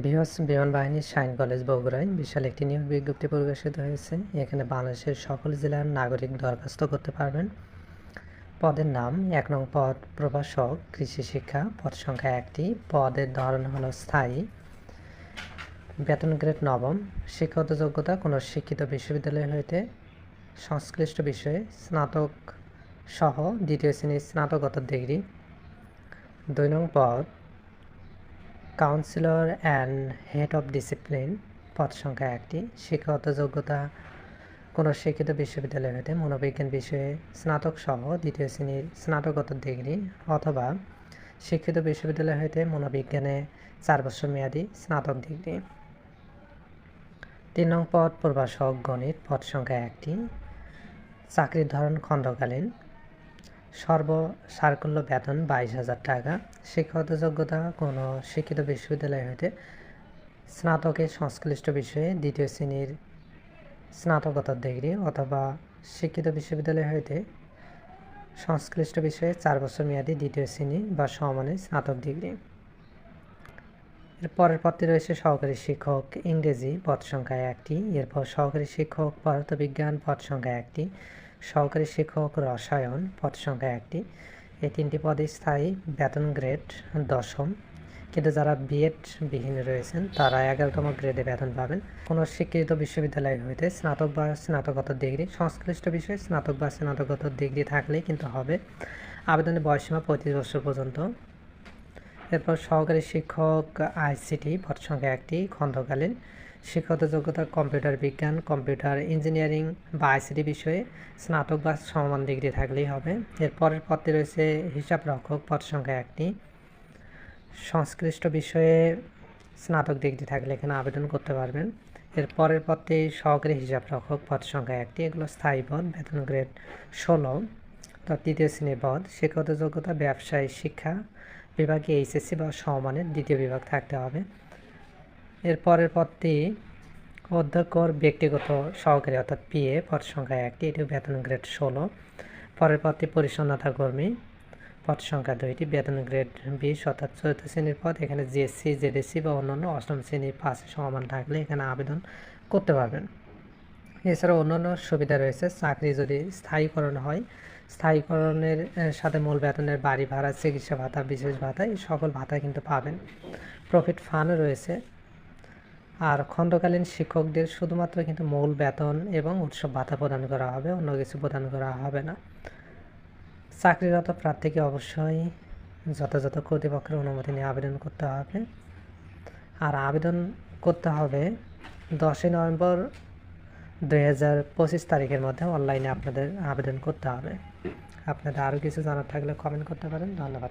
বৃহস্প বিমান বাহিনীর shine college বগুড়ায় বিশাল একটি নিয়োগ বিজ্ঞপ্তি প্রকাশিত হয়েছে। এখানে বাংলাদেশের সকল জেলার নাগরিক দরখাস্ত করতে পারবেন। পদের নাম, এক নং পদ প্রভাষক, কৃষি শিক্ষা, পদ সংখ্যা একটি, পদের ধরন হলো স্থায়ী। বেতন গ্রেড নবম, শিক্ষাগত যোগ্যতা কোনো শিক্ষিত বিশ্ববিদ্যালয় হইতে সংশ্লিষ্ট বিষয়ে স্নাতক সহ দ্বিতীয় শ্রেণির স্নাতকোত্তর ডিগ্রি। দুই নং পদ councillor and head of discipline পদ সংখ্যা একটি। শিক্ষাগত যোগ্যতা কোনো শিক্ষিত বিশ্ববিদ্যালয় হতে মনোবিজ্ঞান বিষয়ে স্নাতক সহ দ্বিতীয় শ্রেণির স্নাতকোত্তর ডিগ্রি অথবা শিক্ষিত বিশ্ববিদ্যালয় হতে মনোবিজ্ঞানে চার বছর মেয়াদী স্নাতক ডিগ্রি। তিন নং পদ প্রভাষক গণিত, পদ সংখ্যা একটি। চাকরির ধরন খণ্ডকালীন। সর্ব সার্কুল্য বেতন বাইশ হাজার টাকা। শিক্ষাগত যোগ্যতা কোনো শিক্ষিত বিশ্ববিদ্যালয় হইতে স্নাতকের সংশ্লিষ্ট বিষয়ে দ্বিতীয় শ্রেণির স্নাতকোত্তর ডিগ্রি অথবা শিক্ষিত বিশ্ববিদ্যালয় হইতে সংশ্লিষ্ট বিষয়ে চার বছর মেয়াদী দ্বিতীয় শ্রেণি বা সমানের স্নাতক ডিগ্রি এর পরের পদটি রয়েছে সহকারী শিক্ষক, ইংরেজি পদ সংখ্যা একটি। এরপর সহকারী শিক্ষক পদার্থবিজ্ঞান পদ সংখ্যা একটি। সহকারী শিক্ষক রসায়ন, পদ সংখ্যা একটি। এই তিনটি পদে স্থায়ী বেতন গ্রেড দশম। কিন্তু যারা বিএড বিহীন রয়েছেন, তারা এগারোতম গ্রেডে বেতন পাবেন। কোনো স্বীকৃত বিশ্ববিদ্যালয় হইতে স্নাতক বা স্নাতকোত্তর ডিগ্রি সংশ্লিষ্ট বিষয়ে স্নাতক বা স্নাতকোত্তর ডিগ্রি থাকলেই কিন্তু হবে। আবেদনের বয়সীমা পঁয়ত্রিশ বছর পর্যন্ত। এরপর সহকারী শিক্ষক আইসিটি, পদ সংখ্যা একটি খণ্ডকালীন শিক্ষাগত যোগ্যতা কম্পিউটার বিজ্ঞান, কম্পিউটার ইঞ্জিনিয়ারিং বা আইসিটি বিষয়ে স্নাতক বা সমান ডিগ্রি থাকলেই হবে। এর পরের পদটি রয়েছে হিসাব রক্ষক পদ সংখ্যা একটি। সংশ্লিষ্ট বিষয়ে স্নাতক ডিগ্রি থাকলে এখানে আবেদন করতে পারবেন। এর পরের পদটি সহকারী হিসাব রক্ষক পদ সংখ্যা একটি। এগুলো স্থায়ী পদ, বেতন গ্রেড ষোলো। তো তৃতীয় শ্রেণির পদ, শিক্ষাগত যোগ্যতা, ব্যবসায়ী, শিক্ষা বিভাগে এইচএসসি বা সমমানের দ্বিতীয় বিভাগ থাকতে হবে। এর পরের পদটি অধ্যক্ষর ব্যক্তিগত সহকারী, অর্থাৎ পিএ পদ সংখ্যা একটি এটি বেতন গ্রেড ষোলো। পরের পদটি পরিচ্ছন্নতা কর্মী, পদ সংখ্যা দুইটি বেতন গ্রেড বিশ, অর্থাৎ চতুর্থ শ্রেণির পদ। এখানে জিএসসি জেডিসি বা অন্যান্য অষ্টম শ্রেণির পাশে সমান থাকলে এখানে আবেদন করতে পারবেন। এছাড়াও অন্যান্য সুবিধা রয়েছে, চাকরি যদি স্থায়ীকরণ হয়, স্থায়ীকরণের সাথে মূল বেতনের বাড়ি ভাড়া, চিকিৎসা ভাতা, বিশেষ ভাতা, এই সকল ভাতা কিন্তু পাবেন। প্রফিট ফান্ড রয়েছে আর খণ্ডকালীন শিক্ষকদের শুধুমাত্র কিন্তু মূল বেতন এবং উৎসব ভাতা প্রদান করা হবে, অন্য কিছু প্রদান করা হবে না। চাকরিরত প্রার্থীকে অবশ্যই যথাযথ কর্তৃপক্ষের অনুমতি নিয়ে আবেদন করতে হবে। আর আবেদন করতে হবে দশই নভেম্বর দুই হাজার পঁচিশ তারিখের মধ্যে অনলাইনে আপনাদের আবেদন করতে হবে। আপনাদের আরও কিছু জানার থাকলে কমেন্ট করতে পারেন। ধন্যবাদ।